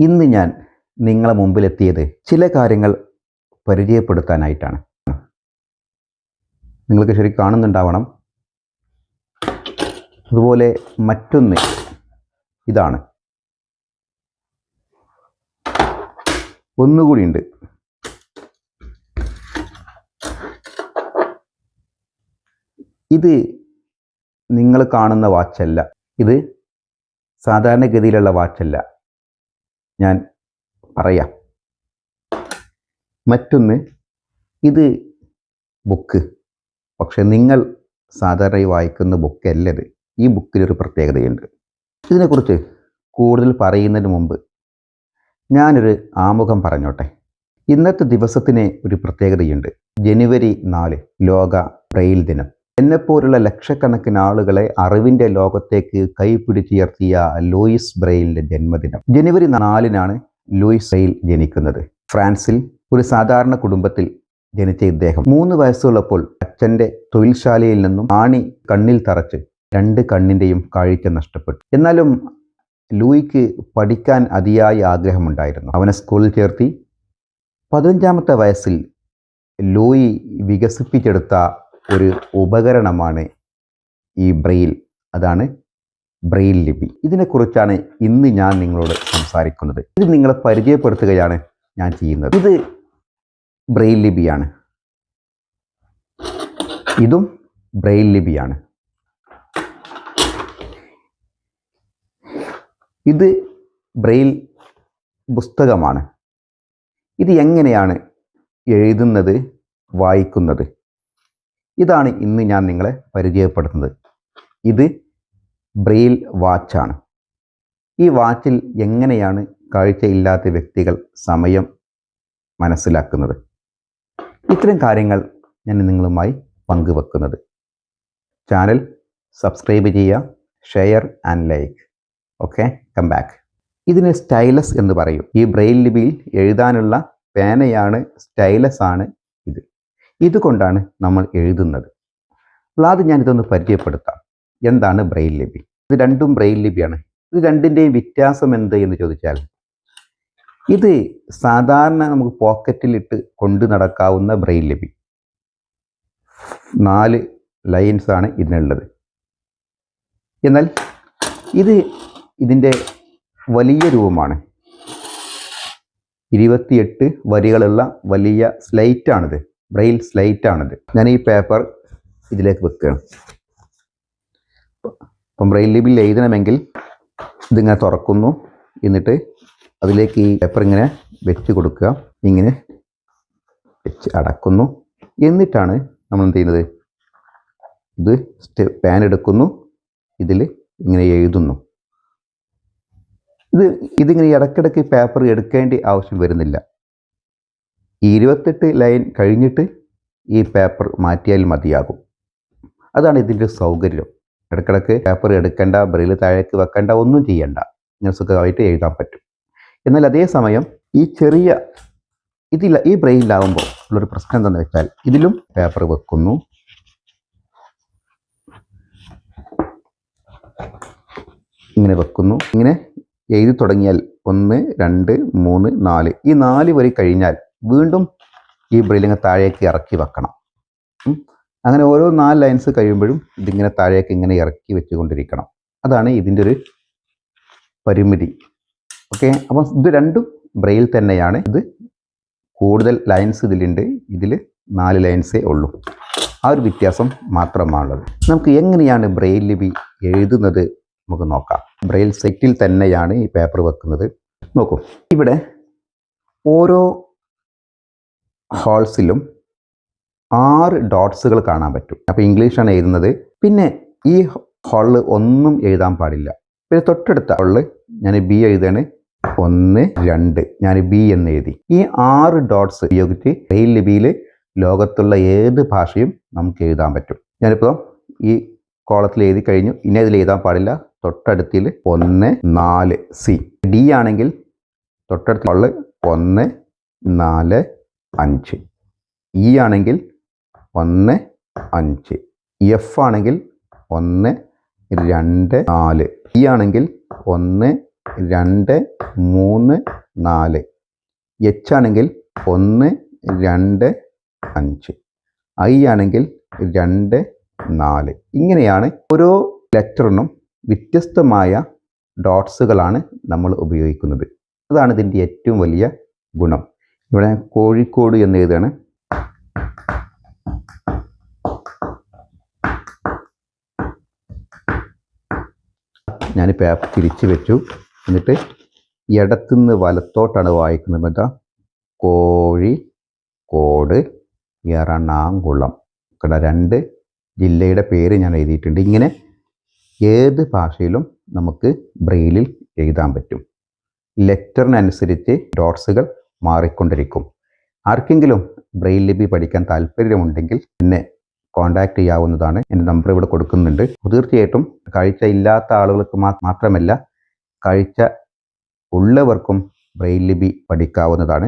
ഇന്ന് ഞാൻ നിങ്ങളെ മുമ്പിലെത്തിയത് ചില കാര്യങ്ങൾ പരിചയപ്പെടുത്താനായിട്ടാണ്. നിങ്ങൾക്ക് ശരി കാണുന്നുണ്ടാവണം. അതുപോലെ മറ്റൊന്ന് ഇതാണ്. ഒന്നുകൂടിയുണ്ട് ഇത് നിങ്ങൾ കാണുന്ന വാച്ചല്ല. ഇത് സാധാരണഗതിയിലുള്ള വാച്ചല്ല. ഞാൻ പറയാം. മറ്റൊന്ന് ഇത് ബുക്ക്. പക്ഷെ നിങ്ങൾ സാധാരണയായി വായിക്കുന്ന ബുക്കല്ല ഇത് ഈ ബുക്കിലൊരു പ്രത്യേകതയുണ്ട്. ഇതിനെക്കുറിച്ച് കൂടുതൽ പറയുന്നതിന് മുമ്പ് ഞാനൊരു ആമുഖം പറഞ്ഞോട്ടെ. ഇന്നത്തെ ദിവസത്തിന് ഒരു പ്രത്യേകതയുണ്ട്. ജനുവരി നാല് ലോക ബ്രെയിൽ ദിനം. എന്നെപ്പോലുള്ള ലക്ഷക്കണക്കിന് ആളുകളെ അറിവിന്റെ ലോകത്തേക്ക് കൈപിടിച്ചുയർത്തിയ ലൂയിസ് ബ്രെയിലിന്റെ ജന്മദിനം. ജനുവരി നാലിനാണ് ലൂയിസ് ബ്രെയിൽ ജനിക്കുന്നത്. ഫ്രാൻസിൽ ഒരു സാധാരണ കുടുംബത്തിൽ ജനിച്ച ഇദ്ദേഹം. മൂന്ന് വയസ്സുള്ളപ്പോൾ അച്ഛന്റെ തൊഴിൽശാലയിൽ നിന്നും ആണി കണ്ണിൽ തറച്ച് രണ്ട് കണ്ണിന്റെയും കാഴ്ച നഷ്ടപ്പെട്ടു. എന്നാലും ലൂയിക്ക് പഠിക്കാൻ അതിയായ ആഗ്രഹമുണ്ടായിരുന്നു. അവനെ സ്കൂളിൽ ചേർത്തി പതിനഞ്ചാമത്തെ വയസ്സിൽ ലൂയി വികസിപ്പിച്ചെടുത്ത ഒരു ഉപകരണമാണ് ഈ ബ്രെയിൽ. അതാണ് ബ്രെയിൽ ലിപി. ഇതിനെക്കുറിച്ചാണ് ഇന്ന് ഞാൻ നിങ്ങളോട് സംസാരിക്കുന്നത്. ഇത് നിങ്ങളെ പരിചയപ്പെടുത്തുകയാണ് ഞാൻ ചെയ്യുന്നത്. ഇത് ബ്രെയിൽ ലിപിയാണ്. ഇതും ബ്രെയിൽ ലിപിയാണ്. ഇത് ബ്രെയിൽ പുസ്തകമാണ്. ഇത് എങ്ങനെയാണ് എഴുതുന്നത് വായിക്കുന്നത്? ഇതാണ് ഇന്ന് ഞാൻ നിങ്ങളെ പരിചയപ്പെടുത്തുന്നത്. ഇത് ബ്രെയിൽ വാച്ചാണ് ഈ വാച്ചിൽ എങ്ങനെയാണ് കാഴ്ചയില്ലാത്ത വ്യക്തികൾ സമയം മനസ്സിലാക്കുന്നത്? ഇത്തരം കാര്യങ്ങൾ ഞാൻ നിങ്ങളുമായി പങ്കുവെക്കുന്നത്. ചാനൽ സബ്സ്ക്രൈബ് ചെയ്യുക share and like. Okay come back. ഇതിന് സ്റ്റൈലസ് എന്ന് പറയും. ഈ ബ്രെയിൽ ലിപിയിൽ എഴുതാനുള്ള പേനയാണ് സ്റ്റൈലസ് ആണ് ഇതുകൊണ്ടാണ് നമ്മൾ എഴുതുന്നത്. ഞാൻ ഞാനിതൊന്ന് പരിചയപ്പെടുത്താം. എന്താണ് ബ്രെയിൽ ലിപി? ഇത് രണ്ടും ബ്രെയിൽ ലിപിയാണ്. ഇത് രണ്ടിന്റെയും വ്യത്യാസം എന്ത് എന്ന് ചോദിച്ചാൽ ഇത് സാധാരണ നമുക്ക് പോക്കറ്റിലിട്ട് കൊണ്ടു നടക്കാവുന്ന ബ്രെയിൽ ലിപി. നാല് ലൈൻസ് ആണ് ഇതിനുള്ളത്. എന്നാൽ ഇത് ഇതിന്റെ വലിയ രൂപമാണ്. ഇരുപത്തിയെട്ട് വരികളുള്ള വലിയ സ്ലൈറ്റാണിത്. ബ്രെയിൽ സ്ലൈറ്റ് ആണിത്. ഞാൻ ഈ പേപ്പർ ഇതിലേക്ക് വെക്കുകയാണ് അപ്പം ബ്രെയിൽ ലിബിൽ എഴുതണമെങ്കിൽ ഇതിങ്ങനെ തുറക്കുന്നു. എന്നിട്ട് അതിലേക്ക് ഈ പേപ്പർ ഇങ്ങനെ വെച്ച് കൊടുക്കുക. ഇങ്ങനെ വെച്ച് അടക്കുന്നു. എന്നിട്ടാണ് നമ്മൾ എന്ത് ചെയ്യുന്നത്? ഇത് പാൻ എടുക്കുന്നു. ഇതിൽ ഇങ്ങനെ എഴുതുന്നു. ഇത് ഇതിങ്ങനെ ഇടയ്ക്കിടയ്ക്ക് പേപ്പർ എടുക്കേണ്ട ആവശ്യം വരുന്നില്ല. ഇരുപത്തെട്ട് ലൈൻ കഴിഞ്ഞിട്ട് ഈ പേപ്പർ മാറ്റിയാൽ മതിയാകും. അതാണ് ഇതിന്റെ സൗകര്യം. ഇടയ്ക്കിടയ്ക്ക് പേപ്പർ എടുക്കേണ്ട ബ്രെയിൽ താഴേക്ക് വെക്കേണ്ട ഒന്നും ചെയ്യണ്ട. ഇങ്ങനെ സുഖമായിട്ട് എഴുതാൻ പറ്റും. എന്നാൽ അതേസമയം ഈ ചെറിയ ഇതില്ല ഈ ബ്രെയിലാവുമ്പോൾ ഉള്ളൊരു പ്രശ്നം എന്താണെന്ന് വെച്ചാൽ ഇതിലും പേപ്പർ വെക്കുന്നു. ഇങ്ങനെ വെക്കുന്നു. ഇങ്ങനെ എഴുതി തുടങ്ങിയാൽ ഒന്ന് രണ്ട് മൂന്ന് നാല്. ഈ നാല് വരി കഴിഞ്ഞാൽ വീണ്ടും ഈ ബ്രില്ലിങ് താഴേക്ക് ഇറക്കി വെക്കണം. അങ്ങനെ ഓരോ നാല് ലൈൻസ് കഴിയുമ്പോഴും ഇതിങ്ങനെ താഴേക്ക് ഇങ്ങനെ ഇറക്കി വെച്ചുകൊണ്ടിരിക്കണം. അതാണ് ഇതിന്റെ ഒരു പരിമിതി. ഓക്കെ? അപ്പം ഇത് രണ്ടും ബ്രെയിൽ തന്നെയാണ്. ഇത് കൂടുതൽ ലൈൻസ് ഇതിലുണ്ട്. ഇതിൽ നാല് ലൈൻസേ ഉള്ളൂ. ആ ഒരു വ്യത്യാസം മാത്രമാണുള്ളത്. നമുക്ക് എങ്ങനെയാണ് ബ്രെയിൽ ലിപി എഴുതുന്നത് നമുക്ക് നോക്കാം. ബ്രെയിൽ സെറ്റിൽ തന്നെയാണ് ഈ പേപ്പർ വെക്കുന്നത്. നോക്കൂ. ഇവിടെ ഓരോ ഹോൾസിലും ആറ് ഡോട്ട്സുകൾ കാണാൻ പറ്റും. അപ്പോൾ ഇംഗ്ലീഷാണ് എഴുതുന്നത്. പിന്നെ ഈ ഹോളിൽ ഒന്നും എഴുതാൻ പാടില്ല. പിന്നെ തൊട്ടടുത്ത ഹോളിൽ ഞാൻ ബി എഴുതാണ് ഒന്ന് രണ്ട്. ഞാൻ ബി എന്ന് എഴുതി. ഈ ആറ് ഡോട്ട്സ് ഉപയോഗിച്ച് ബ്രെയിൽ ലിപിയിൽ ലോകത്തുള്ള ഏത് ഭാഷയും നമുക്ക് എഴുതാൻ പറ്റും. ഞാനിപ്പോൾ ഈ കോളത്തിൽ എഴുതി കഴിഞ്ഞു. ഇനി അതിൽ എഴുതാൻ പാടില്ല. തൊട്ടടുത്തിൽ ഒന്ന് നാല് സി. ഡി ആണെങ്കിൽ തൊട്ടടുത്ത ഹോളിൽ ഒന്ന് നാല് അഞ്ച്. ഇ ആണെങ്കിൽ ഒന്ന് അഞ്ച്. എഫ് ആണെങ്കിൽ ഒന്ന് രണ്ട് നാല്. ഇ ആണെങ്കിൽ ഒന്ന് രണ്ട് മൂന്ന് നാല്. എച്ച് ആണെങ്കിൽ ഒന്ന് രണ്ട് അഞ്ച്. ഐ ആണെങ്കിൽ രണ്ട് നാല്. ഇങ്ങനെയാണ് ഓരോ ലെറ്ററിനും വ്യത്യസ്തമായ ഡോട്ട്സുകളാണ് നമ്മൾ ഉപയോഗിക്കുന്നത്. അതാണ് ഇതിന്റെ ഏറ്റവും വലിയ ഗുണം. ഇവിടെ കോഴിക്കോട് എന്ന് എഴുതാണ് ഞാൻ പേപ്പർ തിരിച്ചു വെച്ചു. എന്നിട്ട് ഇടത്തുനിന്ന് വലത്തോട്ടാണ് വായിക്കുന്നത്. എന്താ? കോഴി കോട് എറണാകുളം. ഇവിടെ രണ്ട് ജില്ലയുടെ പേര് ഞാൻ എഴുതിയിട്ടുണ്ട്. ഇങ്ങനെ ഏത് ഭാഷയിലും നമുക്ക് ബ്രെയിലിൽ എഴുതാൻ പറ്റും. ലെറ്ററിനനുസരിച്ച് ഡോട്ട്സുകൾ മാറിക്കൊണ്ടിരിക്കും. ആർക്കെങ്കിലും ബ്രെയിൽ ലിപി പഠിക്കാൻ താല്പര്യമുണ്ടെങ്കിൽ എന്നെ കോൺടാക്റ്റ് ചെയ്യാവുന്നതാണ്. എന്റെ നമ്പർ ഇവിടെ കൊടുക്കുന്നുണ്ട്. തീർച്ചയായിട്ടും കാഴ്ച ഇല്ലാത്ത ആളുകൾക്ക് മാത്രമല്ല കാഴ്ച ഉള്ളവർക്കും ബ്രെയിൽ ലിപി പഠിക്കാവുന്നതാണ്.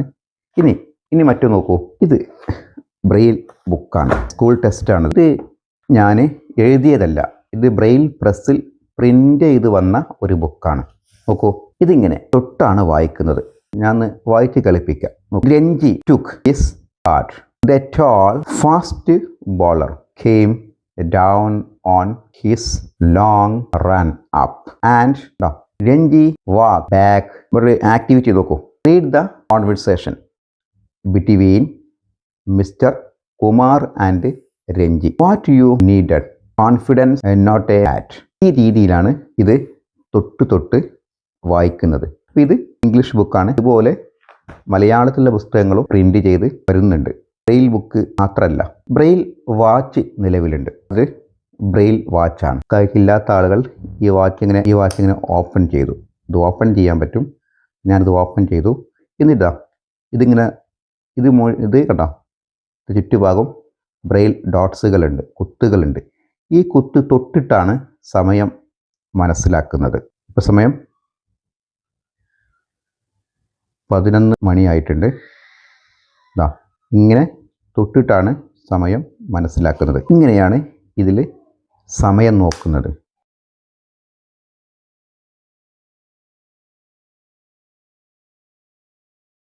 ഇനി ഇനി മറ്റു നോക്കൂ. ഇത് ബ്രെയിൽ ബുക്കാണ്. സ്കൂൾ ടെസ്റ്റാണ് ഇത് ഞാൻ എഴുതിയതല്ല. ഇത് ബ്രെയിൽ പ്രസ്സിൽ പ്രിന്റ് ചെയ്ത് വന്ന ഒരു ബുക്കാണ്. നോക്കൂ ഇതിങ്ങനെ തൊട്ടാണ് വായിക്കുന്നത്. ഞാൻ വായിച്ച് കളിപ്പിക്കാം. Ranji took his art the tall fast bowler came down on his long run up and Ranji walk back ഒരു ആക്ടിവിറ്റി നോക്കൂ. Read the conversation between mister Kumar and Ranji. What you needed confidence not a at ഈ രീതിയിലാണ് ഇത് തൊട്ട് തൊട്ട് വായിക്കുന്നത്. അപ്പോൾ ഇത് ഇംഗ്ലീഷ് ബുക്കാണ് ഇതുപോലെ മലയാളത്തിലുള്ള പുസ്തകങ്ങളും പ്രിന്റ് ചെയ്ത് വരുന്നുണ്ട്. ബ്രെയിൽ ബുക്ക് മാത്രമല്ല ബ്രെയിൽ വാച്ച് നിലവിലുണ്ട്. അത് ബ്രെയിൽ വാച്ചാണ് കഴിക്കില്ലാത്ത ആളുകൾ ഈ വാച്ച് ഇങ്ങനെ ഈ വാച്ച് ഇങ്ങനെ ഓപ്പൺ ചെയ്തു. ഇത് ഓപ്പൺ ചെയ്യാൻ പറ്റും. ഞാനിത് ഓപ്പൺ ചെയ്തു. എന്നിട്ടാ ഇതിങ്ങനെ ഇത് മോ ഇത് കണ്ടോ? ചുറ്റുഭാഗം ബ്രെയിൽ ഡോട്ട്സുകളുണ്ട് കുത്തുകളുണ്ട്. ഈ കുത്ത് തൊട്ടിട്ടാണ് സമയം മനസ്സിലാക്കുന്നത്. ഇപ്പോൾ സമയം പതിനൊന്ന് മണിയായിട്ടുണ്ട്. ഇതാ ഇങ്ങനെ തൊട്ടിട്ടാണ് സമയം മനസ്സിലാക്കുന്നത്. ഇങ്ങനെയാണ് ഇതിൽ സമയം നോക്കുന്നത്.